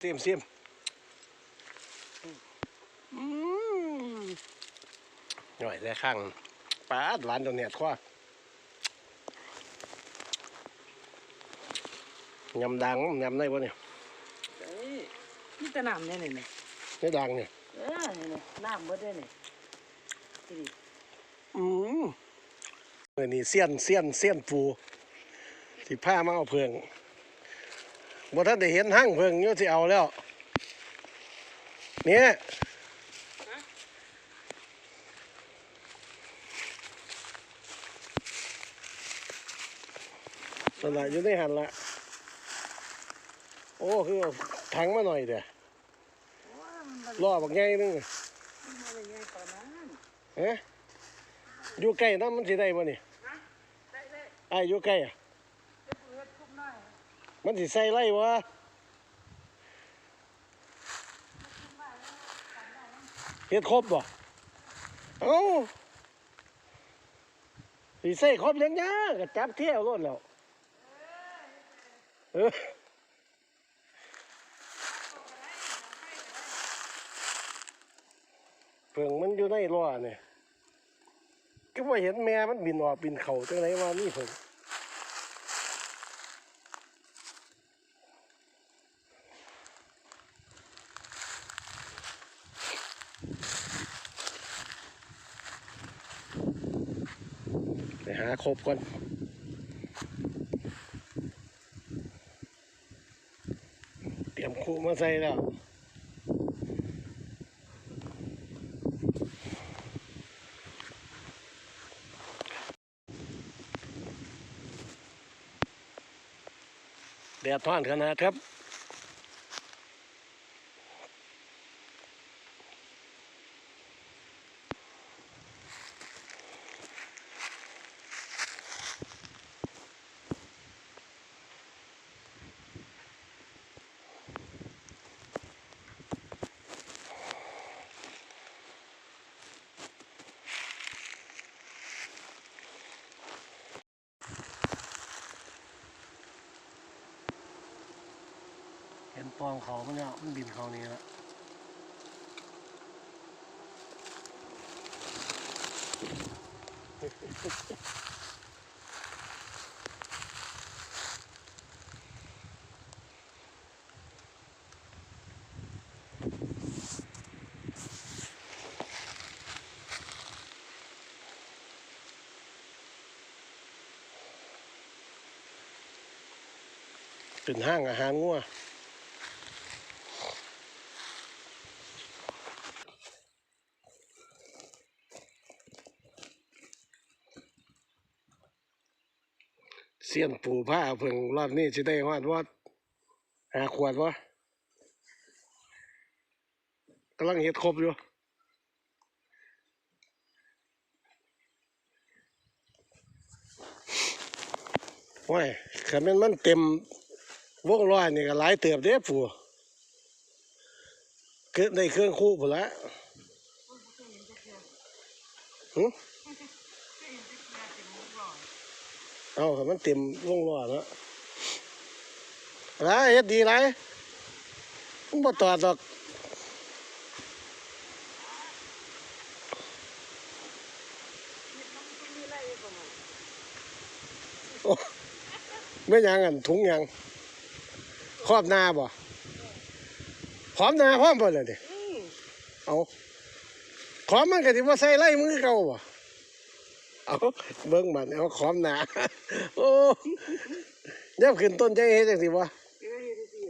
เสียมเสียมอืมหน่อยได้ข้างปลาดหวานตรงเนี้ยทว่ายำดังยำได้ปะเนี่ยเอ้ยนี่แต่น้ำเนี่ยนี่นี่ไม่ดังเนี่ยเออนี่นี่น้ำเบิดได้นี่นี่ดิอืมเออนี่เสี้ยนเสี้ยนเสี้ยนปูสิผ้ามาเอาเพิง บ่ท่านได้เห็นหั่งเพิงอยู่สิเอาแล้ว เนี่ยนั่นละอยู่ในหันละโอ้ คือเอาถังมาหน่อยเด้อว้ามันบ่ล่อบักใหญ่นึงมันบ่ได้ใหญ่ปานนั้นเอ๊ะอยู่ใกล้น้ำมันสิได้บ่นี่ฮะได้ได้ไอ้ายอยู่ใกล้อะ เฮ็ดเฮ็ดทุบหน่อย มันสิใส่ไรวะเฮ็ดครบบ่เอ้าสิใส่ครบยังยากก็จับเที่ยวรถแล้วเออเพิ่งมันอยู่ในล้อเนี่ยก็ว่าเห็นแม่มันบินออกบินเข่าจังไรว่านี่เพิ่ง หาครบก่อนเตรียมคู่มาใส่แล้วแดดท่อนขนาดครับ ห็นปองเขามันเนี่ยมันบินเขานี่แล้วเป็นห้างอาหารงัว สียนปูผ้าเพิ่งรอบนี้จะได้ฮอดว่าหาขวดวะกำลังเฮ็ดครบอยู่โอ้ยขันมันมันเต็มวงร้อยนี่ก็หลายเติบเด้ปูเกิดในเครื่องคู่พุ่นละหึ เอาขันมันเต็มวงร้อยแล้วไรเฮ็ดดีไรมันบ่ตอดดอกมีอะไรอีกบ่มั้งโอ้ไม่ยังอันถุงยังครอบหน้าบ่พร้อมหน้าพร้อมบ่เลยเด้อือเอาขอมมันก็สิบ่ใส่ไล่มือเก่าบ่ เอาเบิ่งมันเอาขอมหน้าโอ้เดี๋ยวขึ้นต้นใจเฮ็ดจังซี่บ่เอ้ยเฮ็ดสิ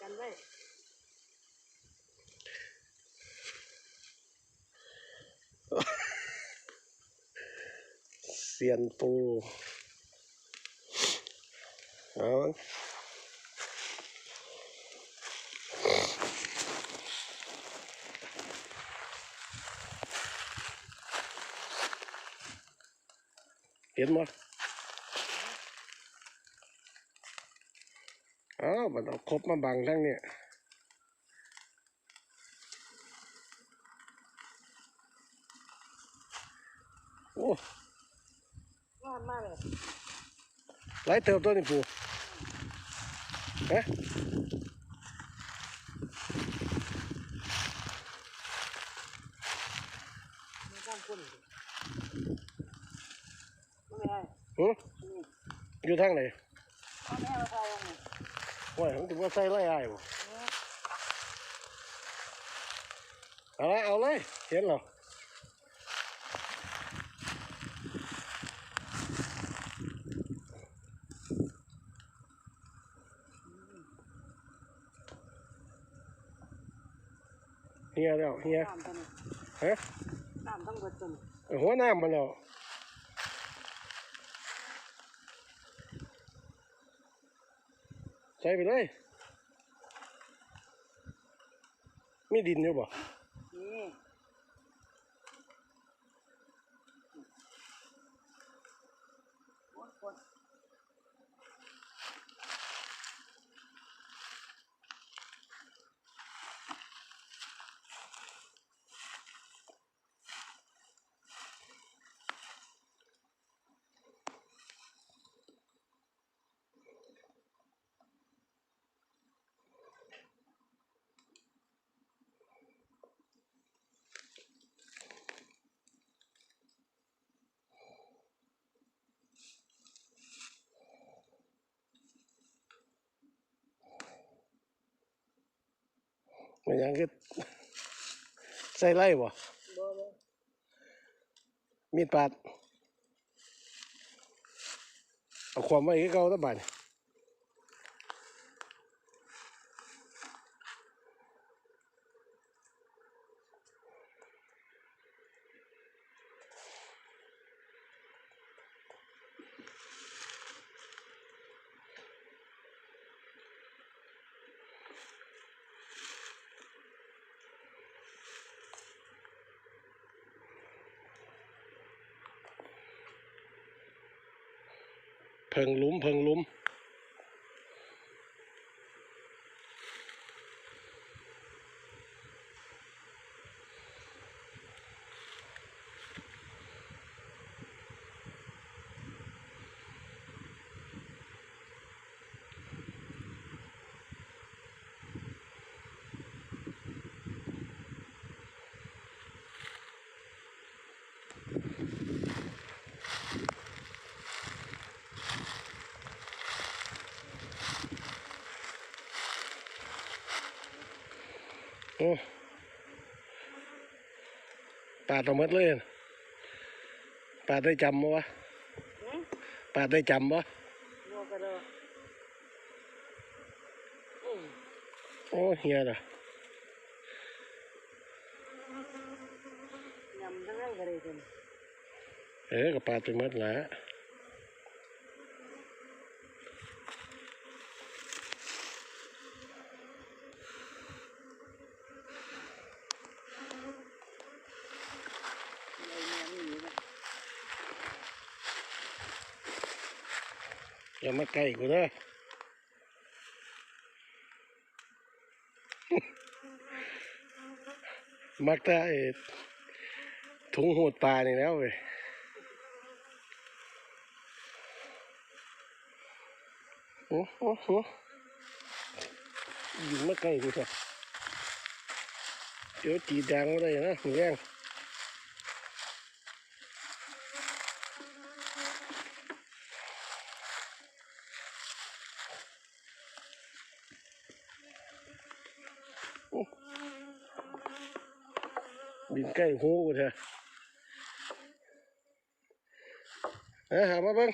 กันไว้เสียนปูเอา เห็นบ่อ้าวมันเอาครบมาบังทั้งเนี่ยโอ้งามมากเลยหลายเติบตัวนี่ปูฮะไม่ต้องคนไม่ได้ หึ นี่ อยู่ทางไหนพ่อแม่มาใส่ยังไงว่าผมถือว่าใส่ไล่อ้ายบ่เอาละเอาเลยเห็นเหรอเฮียแล้วเฮียน้ำตัวนี้ฮะน้ำต้องเบิดตัวนี้เอาหัวน้ำมาแล้ว ใช่ไปเลย มีดินอยู่บ่ มันยังคือใส่ไล่บ่บ่บ่มีดปาดเอาความไว้คือเก่าตะบาน เพิงลุ้มเพิงลุ้ม อ้ปาดเอาหมดเลยน่ะปาดได้จำบ่วะหืมปาดได้จำบ่บัวกระโดดอืมโอ้เฮียน่ะยำทั้งนั้นก็ได้ตัวนี้เออก็ปาดไปหมดละ อะไรแม่นี่อยู่นะ อย่า มาใกล้กูเด้อมักแต่ไอ้ถุงหูดปลานี่แล้วเว้ยโอ้โหโอ้ยิงมาใกล้กูเถอะเดี๋ยวจีดังมาได้นะหนูแรง บินใกล้หูกูเถอะเอาหามาเบิ้ง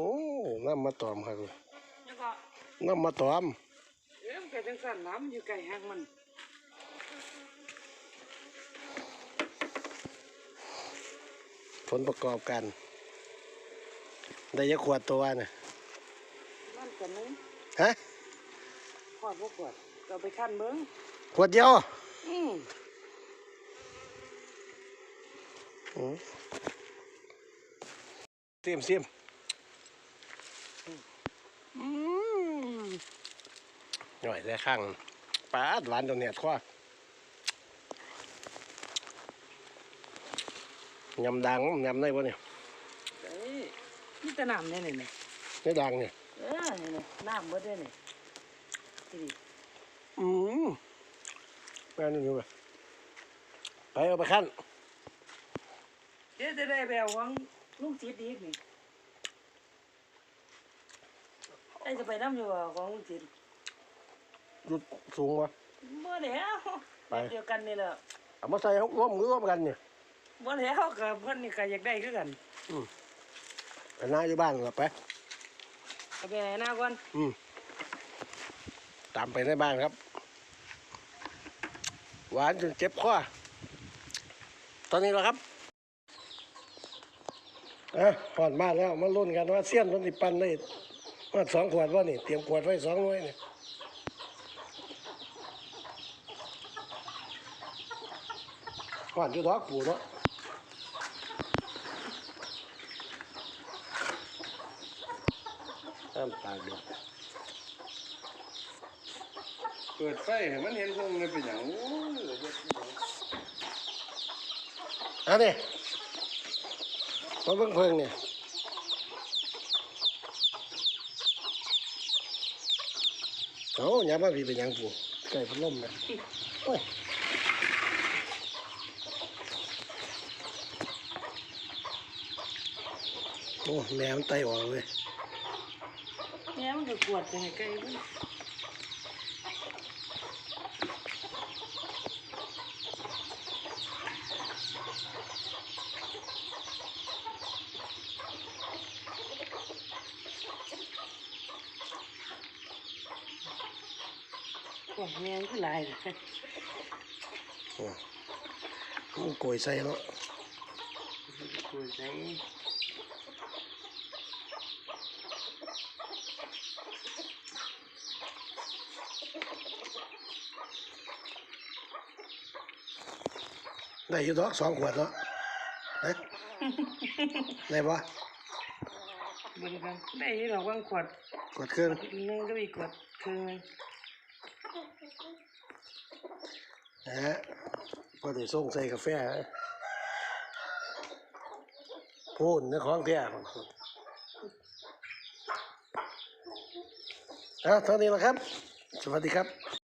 อ้น้ำมาตอมครับแล้วก็น้ำมาตอมเอ๊ะมันก็จังสั่นน้ำอยู่ไกลหางมันผลประกอบกันได้ยะขวดตัวน่ะมันก็นึงฮะขอดบ่ขวดก็เอาไปคั่นเบิ่งขวดเดียวอืมอืมเสียมเสียมอืม หน่อยได้ข้างปลาดหวานตรงเนี้ยทว่ายำดังยำได้ปะเนี่ยเอ้ยนี่แต่น้ำเนี่ยนี่นี่ไม่ดังเนี่ยเออนี่นี่น้ำเบิดได้นี่ที่ดิอืมแม่นี่อยู่ไปไปเอาไปขั้นเดี๋ยวจะได้ไปเอาของลุงจิตอีกนี่ไอ้จะไปน้ำอยู่บ่ของลุงจิตรุดสูงวะบ่แล้วไปเดียวกันนี่แหละเอามาใส่ร่วมมือร่วมกันเนี่ยบ่แล้วกับเพิ่นนี่ก็อยากได้คือกันไปหน้าอยู่บ้านกับไปเอาไปไหนหน้าก่อนอืมตามไปในบ้านครับ หวานจนเจ็บคอตอนนี้แล้วครับอะผ่อนบ้านแล้วมาลุ้นกันว่าเสี้ยนมันสิปันได้ ว่าสองขวดว่านี่ เตรียมขวดไว้สองหน่วยนี่ผ่อนจุดดอกปูเนาะน้ำตาลเดือดเปิดไฟให้มันเห็นเพิ่งเลยเป็นอย่างโอ้ยเฮ็ดอีหยังอันนี้มาเบิ่งเพิ่งเนี่ย โอ้ยามาพี่เป็นยังปูไก่พัดลมเนี่ยโอ้ยโอ้แมวมันไตออกเลยแมวมันก็กวดไปให้ไกลเพิ่ นกวดแม่มันคือหลายเลยโอ้มันโกยใส่เนาะกวดใส่ได้อยู่ดอกสองขวดเนาะเอ๊ะได้ปะเบิ่งกันได้อยู่ดอกบางขวดกดเครื่องอีกนึงก็อีกขวดครึ่งห นะฮะพอได้ส่งใส่กาแฟพูนนะของแท้อะเท่านี้แหละครับ สวัสดีครับ